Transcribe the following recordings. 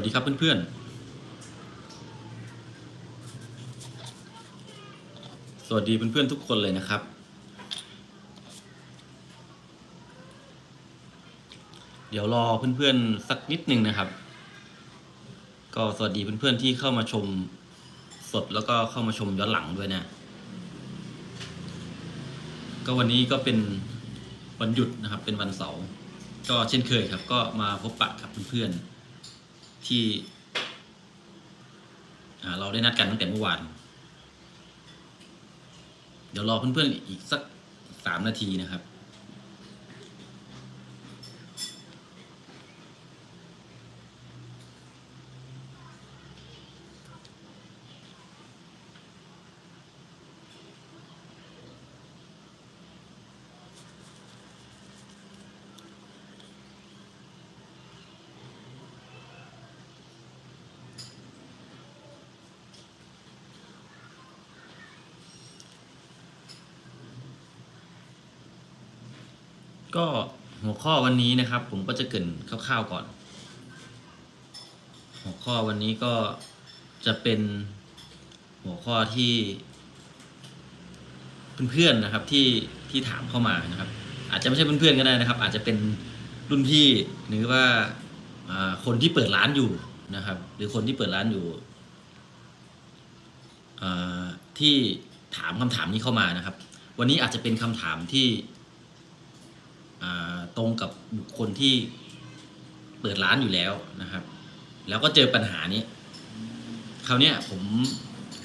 วัสดีครับเพื่อนๆ สวัสดีเพื่อนๆทุกคนเลยนะครับ เดี๋ยวรอเพื่อนๆสักนิดนึงนะครับ ก็สวัสดีเพื่อนๆที่เข้ามาชมสดแล้วก็เข้ามาชมย้อนหลังด้วยนะก็วันนี้ก็เป็นวันหยุดนะครับเป็นวันเสาร์ก็เช่นเคยครับ ก็มาพบปะกับเพื่อนๆ ที่เราได้นัดกันตั้งแต่เมื่อวาน เดี๋ยวรอเพื่อนๆอีกสักสามนาทีนะครับ ก็หัวข้อวันนี้นะครับ ผมก็จะเกินคร่าวๆก่อน หัวข้อวันนี้ก็จะเป็นหัวข้อที่ เพื่อนๆนะครับที่ที่ถามเข้ามานะครับ อาจจะไม่ใช่เพื่อนๆก็ได้นะครับ อาจจะเป็นรุ่นพี่หรือว่าคนที่เปิดร้านอยู่นะครับ หรือคนที่เปิดร้านอยู่ที่ถามคำถามนี้เข้ามานะครับ วันนี้อาจจะเป็นคำถามที่ ตรงกับบุคคลที่เปิดร้านอยู่แล้วนะครับ แล้วก็เจอปัญหานี้คราวเนี้ยผม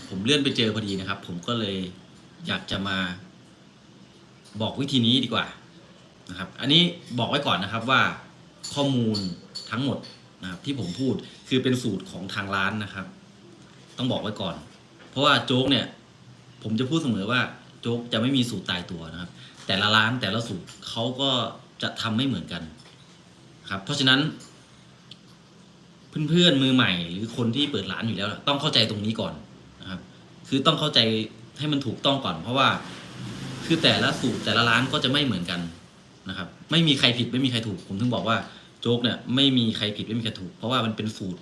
ผมเลื่อนไปเจอพอดีนะครับ ผมก็เลยอยากจะมาบอกวิธีนี้ดีกว่านะครับ อันนี้บอกไว้ก่อนนะครับว่าข้อมูลทั้งหมดนะครับที่ผมพูดคือเป็นสูตรของทางร้านนะครับ ต้องบอกไว้ก่อน เพราะว่าโจ๊กเนี่ย ผมจะพูดเสมอว่าโจ๊กจะไม่มีสูตรตายตัวนะครับ แต่ละร้านแต่ละสูตรเขาก็จะทำไม่เหมือนกันครับ เพราะฉะนั้น เพื่อนๆมือใหม่ หรือคนที่เปิดร้านอยู่แล้ว ต้องเข้าใจตรงนี้ก่อนนะครับ คือต้องเข้าใจให้มันถูกต้องก่อน เพราะว่าคือแต่ละสูตรแต่ละร้านก็จะไม่เหมือนกันนะครับ ไม่มีใครผิดไม่มีใครถูก ผมถึงบอกว่าโจ๊กเนี่ยไม่มีใครผิดไม่มีใครถูก เพราะว่ามันเป็นสูตร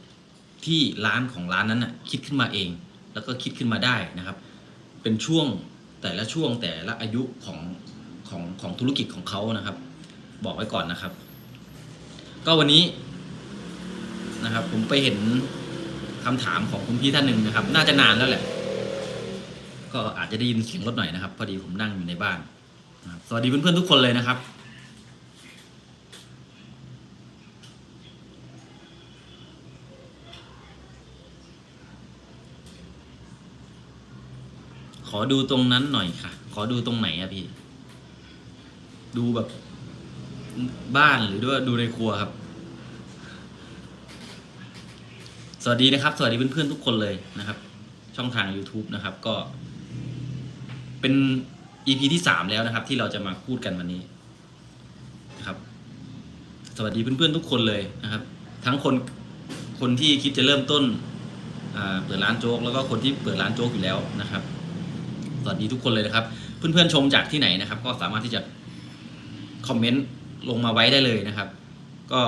ที่ร้านของร้านนั้นน่ะคิดขึ้นมาเอง แล้วก็คิดขึ้นมาได้นะครับ เป็นช่วงแต่ละช่วงแต่ละอายุของ ของของธุรกิจของเขานะครับ บอกไว้ก่อนนะครับ ก็วันนี้นะครับ ผมไปเห็นคำถามของคุณพี่ท่านหนึ่งนะครับ น่าจะนานแล้วแหละ ก็อาจจะได้ยินเสียงรถหน่อยนะครับ พอดีผมนั่งอยู่ในบ้านสวัสดีเพื่อนๆทุกคนเลยนะครับขอดูตรงนั้นหน่อยค่ะ ขอดูตรงไหนอะพี่ ดูแบบบ้านหรือว่าดูในครัวครับ สวัสดีนะครับ สวัสดีเพื่อนๆทุกคนเลยนะครับ ช่องทาง YouTube นะครับ ก็ เป็น EP ที่สามแล้วนะครับ ที่เราจะมาพูดกันวันนี้นะครับ สวัสดีเพื่อนๆทุกคนเลยนะครับ ทั้งคนคนที่คิดจะเริ่มต้นเปิดร้านโจ๊กแล้วก็คนที่เปิดร้านโจ๊กอยู่แล้วนะครับ สวัสดีทุกคนเลยนะครับ เพื่อนๆชมจากที่ไหนนะครับ ก็สามารถที่จะ คอมเมนต์ลงมาไว้ได้เลยนะครับ ก็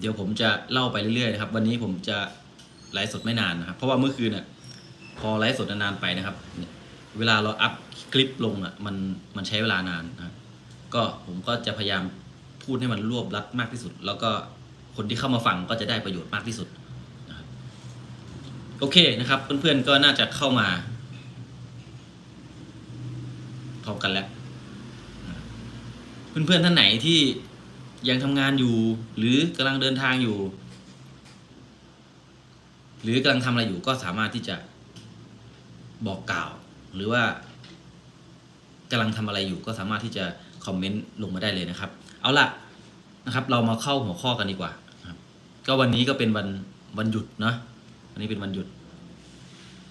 เดี๋ยวผมจะเล่าไปเรื่อยๆนะครับ วันนี้ผมจะไลฟ์สดไม่นานนะครับ เพราะว่าเมื่อคืนเนี่ยพอไลฟ์สดนานๆไปนะครับ เวลาเราอัพคลิปลงอะมันมันใช้เวลานานนะครับก็ผมก็จะพยายามพูดให้มันรวบรัดมากที่สุด แล้วก็คนที่เข้ามาฟังก็จะได้ประโยชน์มากที่สุดนะครับโอเคนะครับ เพื่อนๆก็น่าจะเข้ามาพร้อมกันแล้ว เพื่อนๆท่านไหนที่ยังทำงานอยู่ หรือกำลังเดินทางอยู่ หรือกำลังทำอะไรอยู่ก็สามารถที่จะบอกกล่าว หรือว่ากำลังทำอะไรอยู่ก็สามารถที่จะคอมเมนต์ลงมาได้เลยนะครับ เอาล่ะนะครับ เรามาเข้าหัวข้อกันดีกว่าก็วันนี้ก็เป็นวันวันหยุดเนาะวันนี้เป็นวันหยุด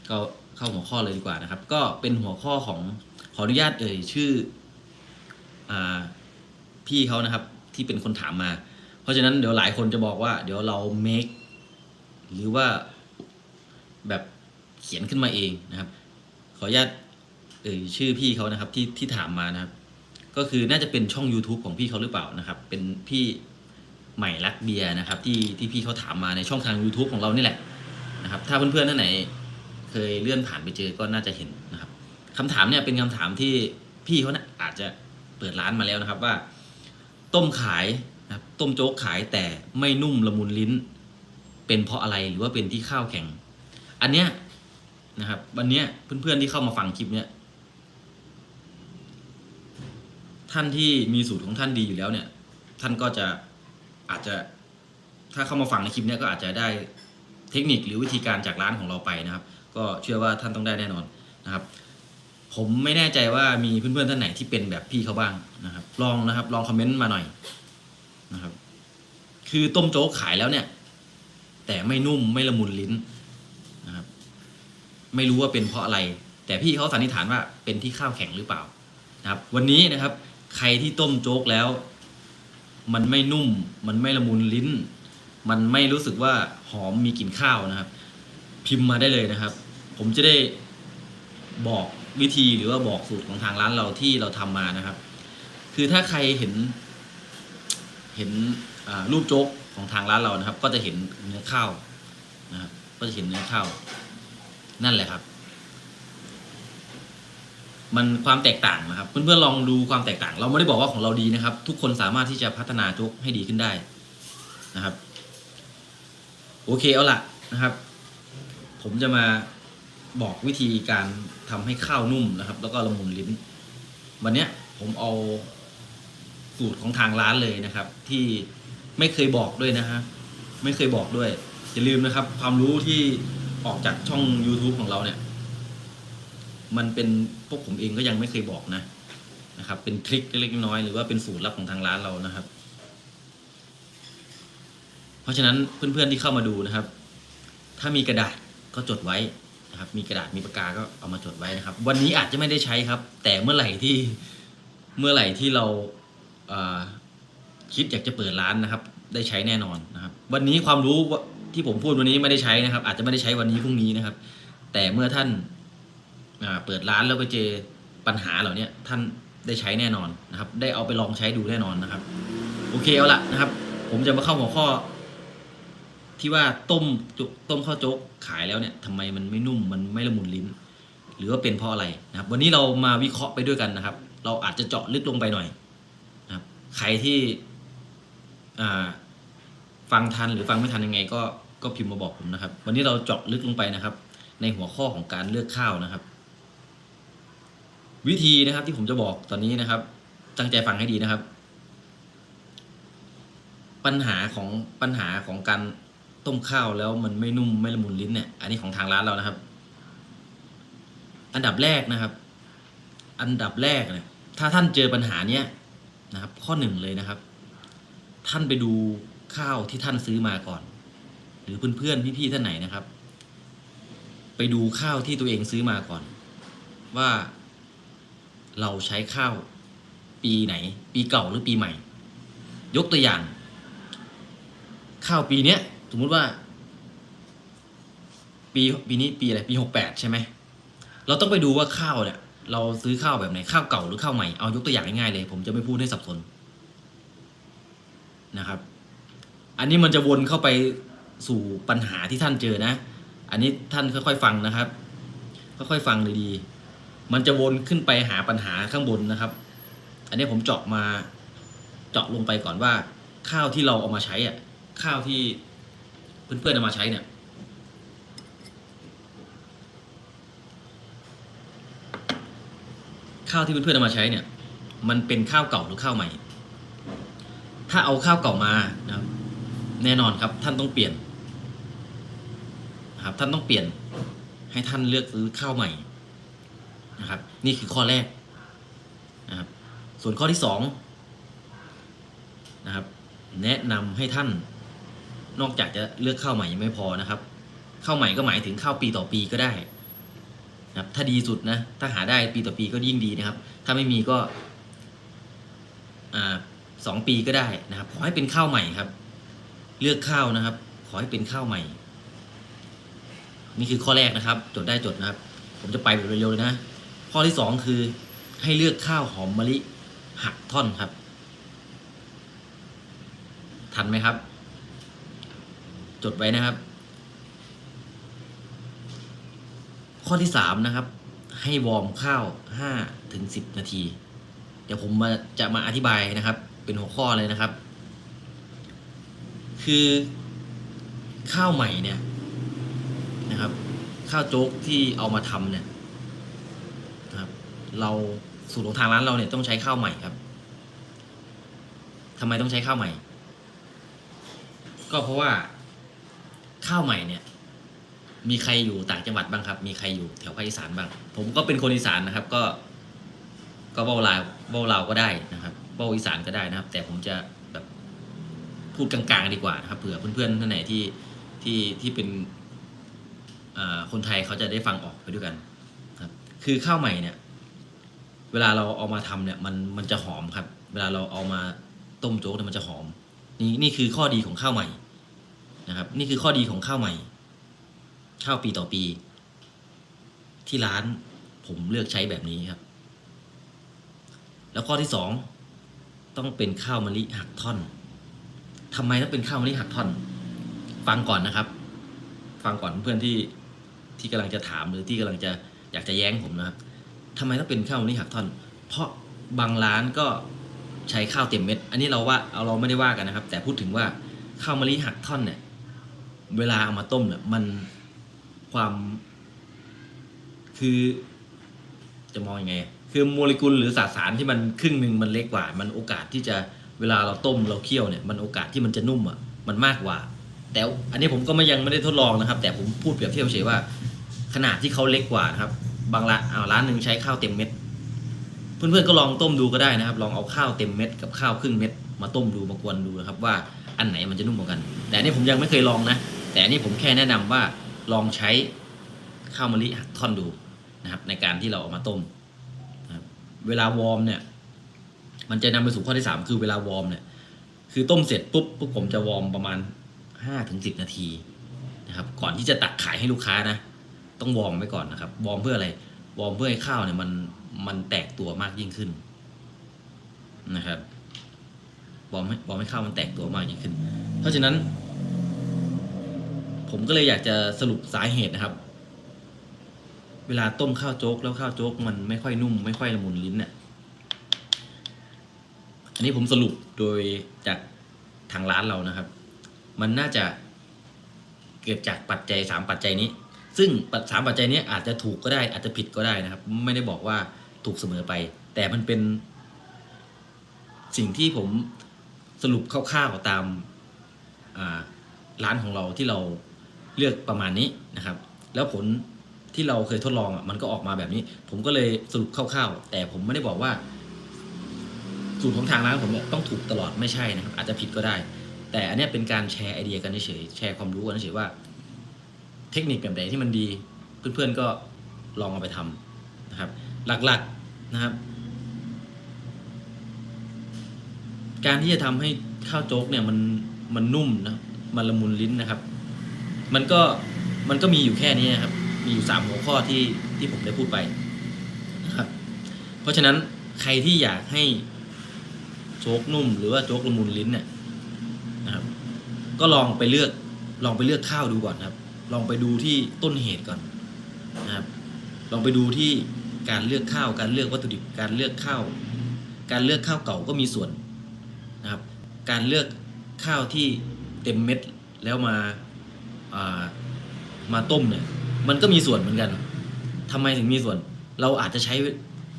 ก็เข้าหัวข้อเลยดีกว่านะครับ ก็เป็นหัวข้อของขออนุญาตเอ่ยชื่ออ่า พี่เขานะครับที่เป็นคนถามมา เพราะฉะนั้นเดี๋ยวหลายคนจะบอกว่า เดี๋ยวเรา make หรือว่าแบบเขียนขึ้นมาเองนะครับ ขออนุญาตเอ่ยชื่อพี่เขานะครับที่ที่ถามมานะครับ ก็คือน่าจะเป็นช่อง YouTube ของพี่เขาหรือเปล่านะครับ เป็นพี่ใหม่รักเบียร์นะครับ ที่ที่พี่เขาถามมาในช่องทาง YouTube ของเรานี่แหละนะครับ ถ้าเพื่อนๆท่านไหน เคยเลื่อนผ่านไปเจอก็น่าจะเห็นนะครับคำถามเนี่ยเป็นคำถามที่พี่เขานะอาจจะเปิดร้านมาแล้วนะครับว่า ต้มขายนะครับต้มโจ๊กขายแต่ไม่นุ่มละมุนลิ้น เป็นเพราะอะไรหรือว่าเป็นที่ข้าวแข็ง อันเนี้ยนะครับ วันเนี้ยเพื่อนๆที่เข้ามาฟังคลิปเนี้ยท่านที่มีสูตรของท่านดีอยู่แล้วเนี่ย ท่านก็จะอาจจะถ้าเข้ามาฟังในคลิปเนี้ยก็อาจจะได้เทคนิคหรือวิธีการจากร้านของเราไปนะครับ ก็เชื่อว่าท่านต้องได้แน่นอนนะครับ ผมไม่แน่ใจว่ามีเพื่อนๆท่านไหนที่เป็นแบบพี่เขาบ้างนะครับ ลองนะครับ ลองคอมเมนต์มาหน่อยนะครับ คือต้มโจ๊กขายแล้วเนี่ย แต่ไม่นุ่มไม่ละมุนลิ้นนะครับ ไม่รู้ว่าเป็นเพราะอะไร แต่พี่เขาสันนิษฐานว่าเป็นที่ข้าวแข็งหรือเปล่านะครับ วันนี้นะครับ ใครที่ต้มโจ๊กแล้ว มันไม่นุ่ม มันไม่ละมุนลิ้น มันไม่รู้สึกว่าหอมมีกลิ่นข้าวนะครับ พิมพ์มาได้เลยนะครับ ผมจะได้บอก วิธีหรือว่าบอกสูตรของทางร้านเราที่เราทำมานะครับ คือถ้าใครเห็น เห็นรูปโจ๊กของทางร้านเรานะครับ ก็จะเห็นเนื้อข้าวนะครับ ก็จะเห็นเนื้อข้าวนั่นแหละครับ มันความแตกต่างนะครับ เพื่อนๆลองดูความแตกต่าง เราไม่ได้บอกว่าของเราดีนะครับ ทุกคนสามารถที่จะพัฒนาโจ๊กให้ดีขึ้นได้นะครับ โอเคเอาละนะครับ ผมจะมา บอกวิธีการทำให้ข้าวนุ่มนะครับ แล้วก็ละมุนลิ้น วันเนี้ยผมเอาสูตรของทางร้านเลยนะครับ ที่ไม่เคยบอกด้วยนะฮะไม่เคยบอกด้วยอย่าลืมนะครับ ความรู้ที่ออกจากช่อง YouTube ของเราเนี่ย มันเป็นพวกผมเองก็ยังไม่เคยบอกนะนะครับ เป็นทริคเล็กน้อยหรือว่าเป็นสูตรลับของทางร้านเรานะครับ เพราะฉะนั้นเพื่อนๆที่เข้ามาดูนะครับ ถ้ามีกระดาษก็จดไว้ นะครับ มีกระดาษมีปากกาก็เอามาจดไว้นะครับ วันนี้อาจจะไม่ได้ใช้ครับ แต่เมื่อไหร่ที่เมื่อไหร่ที่เราคิดอยากจะเปิดร้านนะครับ ได้ใช้แน่นอนนะครับ วันนี้ความรู้ที่ผมพูดวันนี้ไม่ได้ใช้นะครับ อาจจะไม่ได้ใช้วันนี้พรุ่งนี้นะครับ แต่เมื่อท่านเปิดร้านแล้วไปเจอปัญหาเหล่านี้ท่านได้ใช้แน่นอนนะครับ ได้เอาไปลองใช้ดูแน่นอนนะครับ โอเคเอาละนะครับ ผมจะมาเข้าหัวข้อ ที่ว่าต้มจุต้มข้าวโจ๊กขายแล้วเนี่ยทำไมมันไม่นุ่มมันไม่ละมุนลิ้น หรือว่าเป็นเพราะอะไรนะครับ วันนี้เรามาวิเคราะห์ไปด้วยกันนะครับ เราอาจจะเจาะลึกลงไปหน่อยนะครับ ใครที่ฟังทันหรือฟังไม่ทันยังไง ก็ก็พิมพ์มาบอกผมนะครับ วันนี้เราเจาะลึกลงไปนะครับ ในหัวข้อของการเลือกข้าวนะครับ วิธีนะครับที่ผมจะบอกตอนนี้นะครับ ตั้งใจฟังให้ดีนะครับ ปัญหาของปัญหาของการ ต้มข้าวแล้วมันไม่นุ่มไม่ละมุนลิ้นเนี่ย อันนี้ของทางร้านเรานะครับ อันดับแรกนะครับ อันดับแรกเนี่ยถ้าท่านเจอปัญหาเนี้ยนะครับ ข้อหนึ่งเลยนะครับ ท่านไปดูข้าวที่ท่านซื้อมาก่อน หรือเพื่อนๆพี่ๆท่านไหนนะครับ ไปดูข้าวที่ตัวเองซื้อมาก่อน ว่าเราใช้ข้าวปีไหน ปีเก่าหรือปีใหม่ ยกตัวอย่าง ข้าวปีเนี้ย สมมุติว่า ปีปีนี้ปีอะไรปีหกแปดใช่ไหมเราต้องไปดูว่าข้าวเนี่ย เราซื้อข้าวแบบไหนข้าวเก่าหรือข้าวใหม่เอายกตัวอย่างง่ายๆเลย ผมจะไม่พูดให้สับสนนะครับ อันนี้มันจะวนเข้าไปสู่ปัญหาที่ท่านเจอนะ อันนี้ท่านค่อยๆฟังนะครับค่อยๆฟังดีๆ มันจะวนขึ้นไปหาปัญหาข้างบนนะครับ อันนี้ผมเจาะมาเจาะลงไปก่อนว่า ข้าวที่เราเอามาใช้อะข้าวที่ เพื่อนๆเอามาใช้เนี่ยข้าวที่เพื่อนๆเอามาใช้เนี่ย มันเป็นข้าวเก่าหรือข้าวใหม่ ถ้าเอาข้าวเก่ามานะครับแน่นอนครับท่านต้องเปลี่ยนนะครับท่านต้องเปลี่ยนให้ท่านเลือกซื้อข้าวใหม่นะครับ นี่คือข้อแรกนะครับส่วนข้อที่สองนะครับแนะนำให้ท่าน นอกจากจะเลือกข้าวใหม่ยังไม่พอนะครับข้าวใหม่ก็หมายถึงข้าวปีต่อปีก็ได้นะครับถ้าดีสุดนะถ้าหาได้ปีต่อปีก็ยิ่งดีนะครับ ถ้าไม่มีก็สองปีก็ได้นะครับ ขอให้เป็นข้าวใหม่ครับ เลือกข้าวนะครับ ขอให้เป็นข้าวใหม่ นี่คือข้อแรกนะครับ จดได้จดนะครับ ผมจะไปแบบเร็วๆเลยนะข้อที่สองคือ ให้เลือกข้าวหอมมะลิหักท่อนครับ ทันไหมครับ จดไว้นะครับ ข้อที่สามนะครับ ให้วอร์มข้าวห้าถึงสิบนาที เดี๋ยวผมมาจะมาอธิบายนะครับ เป็นหัวข้อเลยนะครับ คือข้าวใหม่เนี่ยนะครับ ข้าวโจ๊กที่เอามาทำเนี่ยนะครับ เราสูตรของทางร้านเราเนี่ยต้องใช้ข้าวใหม่ครับทำไมต้องใช้ข้าวใหม่ ก็เพราะว่า ข้าวใหม่เนี่ยมีใครอยู่ต่างจังหวัดบ้างครับ มีใครอยู่แถวภาคอีสานบ้าง ผมก็เป็นคนอีสานนะครับ ก็ ก็เบ้าลาวเบ้าลาวก็ได้นะครับเบ้าอีสานก็ได้นะครับ แต่ผมจะแบบพูดกลางๆดีกว่านะครับเผื่อเพื่อนๆท่านไหนที่ที่ที่เป็นคนไทยเขาจะได้ฟังออกไปด้วยกันครับ คือข้าวใหม่เนี่ย เวลาเราเอามาทำเนี่ย มันมันจะหอมครับ เวลาเราเอามาต้มโจ๊กเนี่ยมันจะหอม นี่นี่คือข้อดีของข้าวใหม่ นะครับ นี่คือข้อดีของข้าวใหม่ ข้าวปีต่อปี ที่ร้านผมเลือกใช้แบบนี้ครับ แล้วข้อที่สองต้องเป็นข้าวมะลิหักท่อนทำไมต้องเป็นข้าวมะลิหักท่อน ฟังก่อนนะครับ ฟังก่อนเพื่อนที่ที่กำลังจะถามหรือที่กำลังจะอยากจะแย้งผมนะครับทำไมต้องเป็นข้าวมะลิหักท่อน เพราะบางร้านก็ใช้ข้าวเต็มเม็ด อันนี้เราว่าเอาเราไม่ได้ว่ากันนะครับ แต่พูดถึงว่าข้าวมะลิหักท่อนเนี่ย เวลาเอามาต้มเนี่ยมันความคือจะมองยังไง คือโมเลกุลหรือสสารที่มันครึ่งหนึ่งมันเล็กกว่า มันโอกาสที่จะเวลาเราต้มเราเคี่ยวเนี่ยมันโอกาสที่มันจะนุ่มอะมันมากกว่า แต่อันนี้ผมก็ไม่ยังไม่ได้ทดลองนะครับ แต่ผมพูดเปรียบเทียบเฉยว่า ขนาดที่เขาเล็กกว่านะครับ บางร้านเอาร้านหนึ่งใช้ข้าวเต็มเม็ด เพื่อนๆก็ลองต้มดูก็ได้นะครับ ลองเอาข้าวเต็มเม็ดกับข้าวครึ่งเม็ดมาต้มดูมากวนดูนะครับว่าอันไหนมันจะนุ่มกว่ากัน แต่อันนี้ผมยังไม่เคยลองนะ แต่อันนี้ผมแค่แนะนำว่าลองใช้ข้าวมะลิหักท่อนดูนะครับในการที่เราเอามาต้มนะครับเวลาวอร์มเนี่ย มันจะนำไปสู่ข้อที่สามคือเวลาวอร์มเนี่ยคือต้มเสร็จปุ๊บปุ๊บผมจะวอร์มประมาณห้าถึงสิบนาทีนะครับก่อนที่จะตักขายให้ลูกค้านะ ต้องวอร์มไว้ก่อนนะครับวอร์มเพื่ออะไรวอร์มเพื่อให้ข้าวเนี่ยมันมันแตกตัวมากยิ่งขึ้นนะครับวอร์มให้วอร์มให้ข้าวมันแตกตัวมากยิ่งขึ้น เพราะฉะนั้น ผมก็เลยอยากจะสรุปสาเหตุนะครับ เวลาต้มข้าวโจ๊กแล้วข้าวโจ๊กมันไม่ค่อยนุ่ม ไม่ค่อยละมุนลิ้นเนี่ยอันนี้ผมสรุปโดยจากทางร้านเรานะครับ มันน่าจะเกิดจากปัจจัยสามปัจจัยนี้ ซึ่งปัจสามปัจจัยนี้อาจจะถูกก็ได้อาจจะผิดก็ได้นะครับ ไม่ได้บอกว่าถูกเสมอไป แต่มันเป็น สิ่งที่ผมสรุปคร่าวๆตามร้านของเราที่เรา เลือกประมาณนี้นะครับ แล้วผลที่เราเคยทดลองอะมันก็ออกมาแบบนี้ ผมก็เลยสรุปคร่าวๆ แต่ผมไม่ได้บอกว่า สูตรของทางร้านผมเนี่ยต้องถูกตลอดไม่ใช่นะครับ อาจจะผิดก็ได้ แต่อันนี้เป็นการแชร์ไอเดียกันเฉยๆแชร์ความรู้กันเฉยๆว่า เทคนิคแบบไหนที่มันดี เพื่อนๆก็ลองเอาไปทำนะครับ หลักๆนะครับ การที่จะทำให้ข้าวโจ๊กเนี่ยมันมันนุ่มนะมันละมุนลิ้นนะครับ มันก็มันก็มีอยู่แค่นี้นะครับ มีอยู่สามหัวข้อที่ที่ผมได้พูดไปนะครับ เพราะฉะนั้นใครที่อยากให้โจ๊กนุ่ม หรือว่าโจ๊กละมุนลิ้นเนี่ยนะครับ ก็ลองไปเลือกลองไปเลือกข้าวดูก่อนครับ ลองไปดูที่ต้นเหตุก่อนนะครับ ลองไปดูที่การเลือกข้าว การเลือกวัตถุดิบ การเลือกข้าว การเลือกข้าวเก่าก็มีส่วนนะครับ การเลือกข้าวที่เต็มเม็ดแล้วมา มาต้มเนี่ย มันก็มีส่วนเหมือนกันทำไมถึงมีส่วน เราอาจจะใช้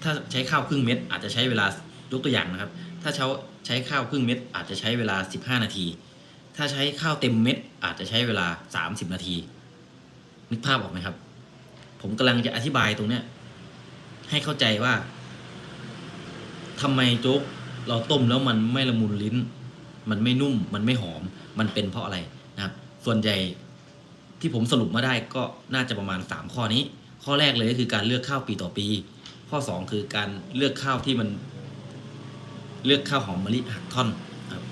ถ้าใช้ข้าวครึ่งเม็ดอาจจะใช้เวลายกตัวอย่างนะครับ ถ้าใช้ใช้ข้าวครึ่งเม็ดอาจจะใช้เวลา 15 นาที ถ้าใช้ข้าวเต็มเม็ดอาจจะใช้เวลา 30 นาที นึกภาพออกไหมครับ ผมกำลังจะอธิบายตรงเนี้ยให้เข้าใจว่าทำไมโจ๊กเราต้มแล้วมันไม่ละมุนลิ้น มันไม่นุ่ม มันไม่หอม มันเป็นเพราะอะไรนะครับ ส่วนใหญ่ ที่ผมสรุปมาได้ก็น่าจะประมาณ 3 ข้อนี้ ข้อแรกเลยก็คือการเลือกข้าวปีต่อปี ข้อ 2 คือการเลือกข้าวที่มัน เลือกข้าวหอมมะลิหักท่อน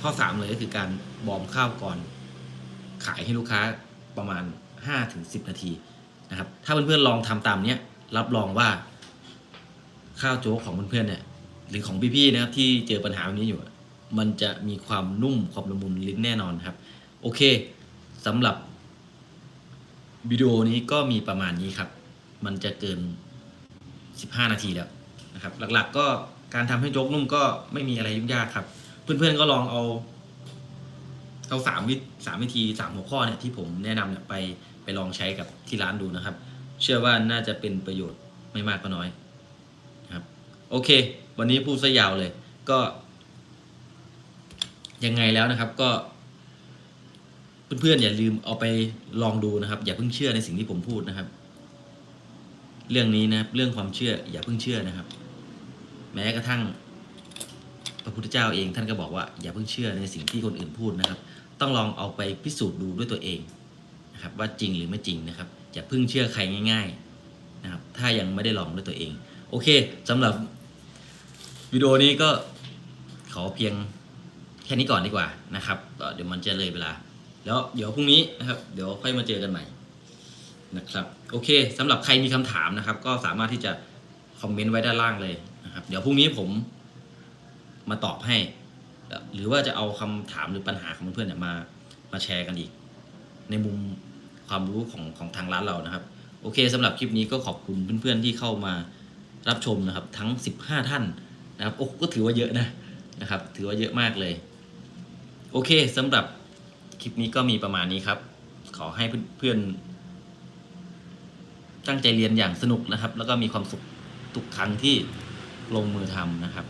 ข้อ 3 เลยก็คือการบอมข้าวก่อน ขายให้ลูกค้าประมาณ 5-10 นาทีนะครับ ถ้าเพื่อนๆลองทำตามเนี้ยรับรองว่า ข้าวโจ๊กของเพื่อนๆเนี่ยหรือของพี่ๆนะครับที่เจอปัญหาแบบนี้อยู่ มันจะมีความนุ่มความละมุนลิ้นแน่นอนครับ โอเคสำหรับ วิดีโอนี้ก็มีประมาณนี้ครับ มันจะเกิน 15 นาทีแล้วนะครับ หลักๆก็การทำให้โจ๊กนุ่มก็ไม่มีอะไรยุ่งยากครับ เพื่อนๆก็ลองเอาเอาสามวิสามวิธีสามหัวข้อเนี่ยที่ผมแนะนำเนี่ยไปไปลองใช้กับที่ร้านดูนะครับ เชื่อว่าน่าจะเป็นประโยชน์ไม่มากก็น้อยนะครับ โอเค วันนี้พูดซะยาวเลย ก็ ยังไงแล้วนะครับก็ เพื่อนๆอย่าลืมเอาไปลองดูนะครับ อย่าเพิ่งเชื่อในสิ่งที่ผมพูดนะครับ เรื่องนี้นะครับ เรื่องความเชื่อ อย่าเพิ่งเชื่อนะครับ แม้กระทั่ง พระพุทธเจ้าเองท่านก็บอกว่าอย่าเพิ่งเชื่อในสิ่งที่คนอื่นพูดนะครับ ต้องลองเอาไปพิสูจน์ดูด้วยตัวเองนะครับ ว่าจริงหรือไม่จริงนะครับ อย่าเพิ่งเชื่อใครง่าย ๆนะครับ ถ้ายังไม่ได้ลองด้วยตัวเอง โอเคสำหรับวิดีโอนี้ก็ขอเพียงแค่นี้ก่อนดีกว่านะครับ เดี๋ยวมันจะเลยเวลา แล้วเดี๋ยวพรุ่งนี้นะครับ เดี๋ยวค่อยมาเจอกันใหม่นะครับ โอเคสำหรับใครมีคำถามนะครับ ก็สามารถที่จะคอมเมนต์ไว้ด้านล่างเลยนะครับ เดี๋ยวพรุ่งนี้ผมมาตอบให้ หรือว่าจะเอาคำถามหรือปัญหาของเพื่อนๆเนี่ยมามาแชร์กันอีก ในมุมความรู้ของของทางร้านเรานะครับ โอเคสำหรับคลิปนี้ก็ขอบคุณเพื่อนๆที่เข้ามารับชมนะครับ ทั้ง 15 ท่านนะครับโอ้ก็ถือว่าเยอะนะนะครับ ถือว่าเยอะมากเลย โอเคสำหรับ คลิปนี้ก็มีประมาณนี้ครับ ขอให้เพื่อนๆตั้งใจเรียนอย่างสนุกนะครับ แล้วก็มีความสุขทุกครั้งที่ลงมือทำนะครับ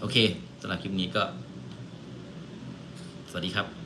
โอเคสำหรับคลิปนี้ก็ สวัสดีครับ